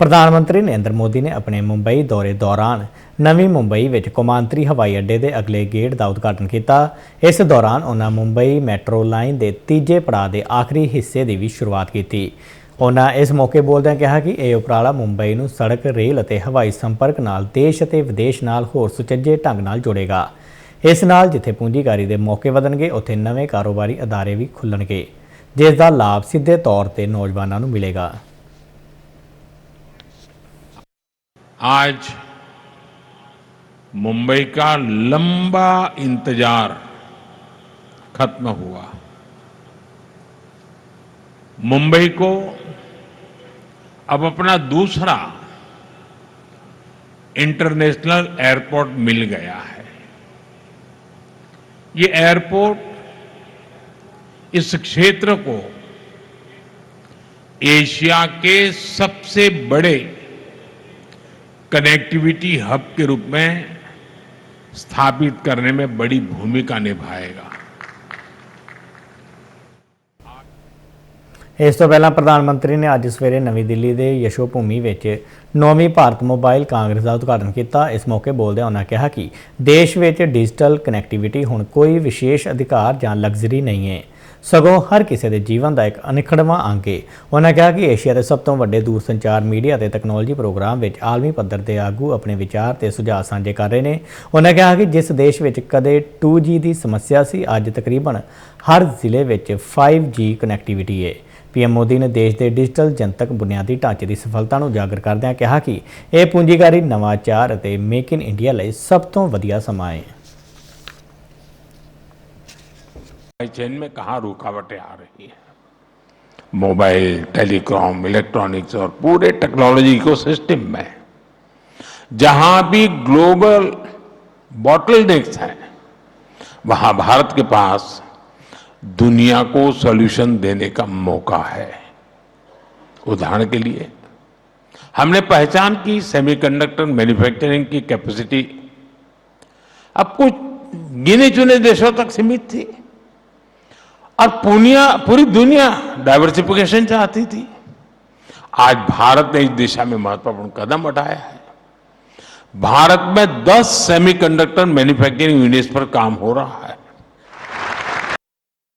ਪ੍ਰਧਾਨ ਮੰਤਰੀ ਨਰਿੰਦਰ ਮੋਦੀ ਨੇ ਆਪਣੇ ਮੁੰਬਈ ਦੌਰੇ ਦੌਰਾਨ ਨਵੀਂ ਮੁੰਬਈ ਵਿੱਚ ਕੌਮਾਂਤਰੀ ਹਵਾਈ ਅੱਡੇ ਦੇ ਅਗਲੇ ਗੇਟ ਦਾ ਉਦਘਾਟਨ ਕੀਤਾ। ਇਸ ਦੌਰਾਨ ਉਹਨਾਂ ਮੁੰਬਈ ਮੈਟਰੋ ਲਾਈਨ ਦੇ ਤੀਜੇ ਪੜਾਅ ਦੇ ਆਖਰੀ ਹਿੱਸੇ ਦੀ ਵੀ ਸ਼ੁਰੂਆਤ ਕੀਤੀ। ਉਹਨਾਂ ਇਸ ਮੌਕੇ ਬੋਲਦਿਆਂ ਕਿਹਾ ਕਿ ਇਹ ਉਪਰਾਲਾ ਮੁੰਬਈ ਨੂੰ ਸੜਕ, ਰੇਲ ਅਤੇ ਹਵਾਈ ਸੰਪਰਕ ਨਾਲ ਦੇਸ਼ ਅਤੇ ਵਿਦੇਸ਼ ਨਾਲ ਹੋਰ ਸੁਚੱਜੇ ਢੰਗ ਨਾਲ ਜੋੜੇਗਾ। ਇਸ ਨਾਲ ਜਿੱਥੇ ਪੂੰਜੀਕਾਰੀ ਦੇ ਮੌਕੇ ਵਧਣਗੇ, ਉੱਥੇ ਨਵੇਂ ਕਾਰੋਬਾਰੀ ਅਦਾਰੇ ਵੀ ਖੁੱਲਣਗੇ, ਜਿਸ ਦਾ ਲਾਭ ਸਿੱਧੇ ਤੌਰ ਤੇ ਨੌਜਵਾਨਾਂ ਨੂੰ ਮਿਲੇਗਾ। आज मुंबई का लंबा इंतज़ार खत्म हुआ। मुंबई को अब अपना दूसरा इंटरनेशनल एयरपोर्ट मिल गया है। ये एयरपोर्ट इस क्षेत्र को एशिया के सबसे बड़े कनेक्टिविटी हब के रूप में स्थापित करने में बड़ी भूमिका निभाएगा ਇਸ ਤੋਂ ਪਹਿਲਾਂ ਪ੍ਰਧਾਨ ਮੰਤਰੀ ਨੇ ਅੱਜ ਸਵੇਰੇ ਨਵੀਂ ਦਿੱਲੀ ਦੇ ਯਸ਼ੋ ਭੂਮੀ ਵਿੱਚ ਨੌਵੀਂ ਭਾਰਤ ਮੋਬਾਈਲ ਕਾਂਗਰਸ ਦਾ ਉਦਘਾਟਨ ਕੀਤਾ ਇਸ ਮੌਕੇ ਬੋਲਦਿਆਂ ਉਹਨਾਂ ਕਿਹਾ ਕਿ ਦੇਸ਼ ਵਿੱਚ ਡਿਜੀਟਲ ਕਨੈਕਟੀਵਿਟੀ ਹੁਣ ਕੋਈ ਵਿਸ਼ੇਸ਼ ਅਧਿਕਾਰ ਜਾਂ ਲਗਜ਼ਰੀ ਨਹੀਂ ਹੈ ਸਗੋਂ ਹਰ ਕਿਸੇ ਦੇ ਜੀਵਨ ਦਾ ਇੱਕ ਅਨਿਖੜਵਾਂ ਅੰਗ ਹੈ ਉਹਨਾਂ ਕਿਹਾ ਕਿ ਏਸ਼ੀਆ ਦੇ ਸਭ ਤੋਂ ਵੱਡੇ ਦੂਰਸੰਚਾਰ ਮੀਡੀਆ ਤੇ ਤਕਨਾਲੋਜੀ ਪ੍ਰੋਗਰਾਮ ਵਿੱਚ ਆਲਮੀ ਪੱਧਰ ਤੇ ਆਗੂ ਆਪਣੇ ਵਿਚਾਰ ਤੇ ਸੁਝਾਅ ਸਾਂਝੇ ਕਰ ਰਹੇ ਨੇ। ਉਹਨਾਂ ਕਿਹਾ ਕਿ ਜਿਸ ਦੇਸ਼ ਵਿੱਚ ਕਦੇ 2G ਦੀ ਸਮੱਸਿਆ ਸੀ, ਅੱਜ ਤਕਰੀਬਨ ਹਰ ਜ਼ਿਲ੍ਹੇ ਵਿੱਚ 5G ਕਨੈਕਟੀਵਿਟੀ ਹੈ ਪੀਐਮ ਮੋਦੀ ਨੇ ਦੇਸ਼ ਦੇ ਡਿਜੀਟਲ ਜਨਤਕ ਬੁਨਿਆਦੀ ਢਾਂਚੇ ਦੀ ਸਫਲਤਾ ਨੂੰ ਉਜਾਗਰ ਕਰਦਿਆਂ ਕਿਹਾ ਕਿ ਇਹ ਪੂੰਜੀਕਾਰੀ ਨਵਾਚਾਰ ਅਤੇ ਮੇਕ ਇਨ ਇੰਡੀਆ ਲਈ ਸਭ ਤੋਂ ਵਧੀਆ ਸਮਾਂ ਹੈ चेन में कहा रुकावटें आ रही है? मोबाइल, टेलीकॉम, इलेक्ट्रॉनिक्स और पूरे टेक्नोलॉजी को सिस्टम में, जहाँ भी ग्लोबल बॉटलनेक्स हैं, वहाँ भारत के पास दुनिया को सॉल्यूशन देने का मौका है। उदाहरण के लिए, हमने पहचान की सेमीकंडक्टर मैन्युफैक्चरिंग की कैपेसिटी अब कुछ गिने चुने देशों तक सीमित थी। और पुनिया, पूरी दुनिया डाइवर्सिफिकेशन चाहती थी। आज भारत ने इस दिशा में महत्वपूर्ण कदम उठाया है। भारत में 10 सेमीकंडक्टर मैन्युफैक्चरिंग यूनिट्स पर काम हो रहा है।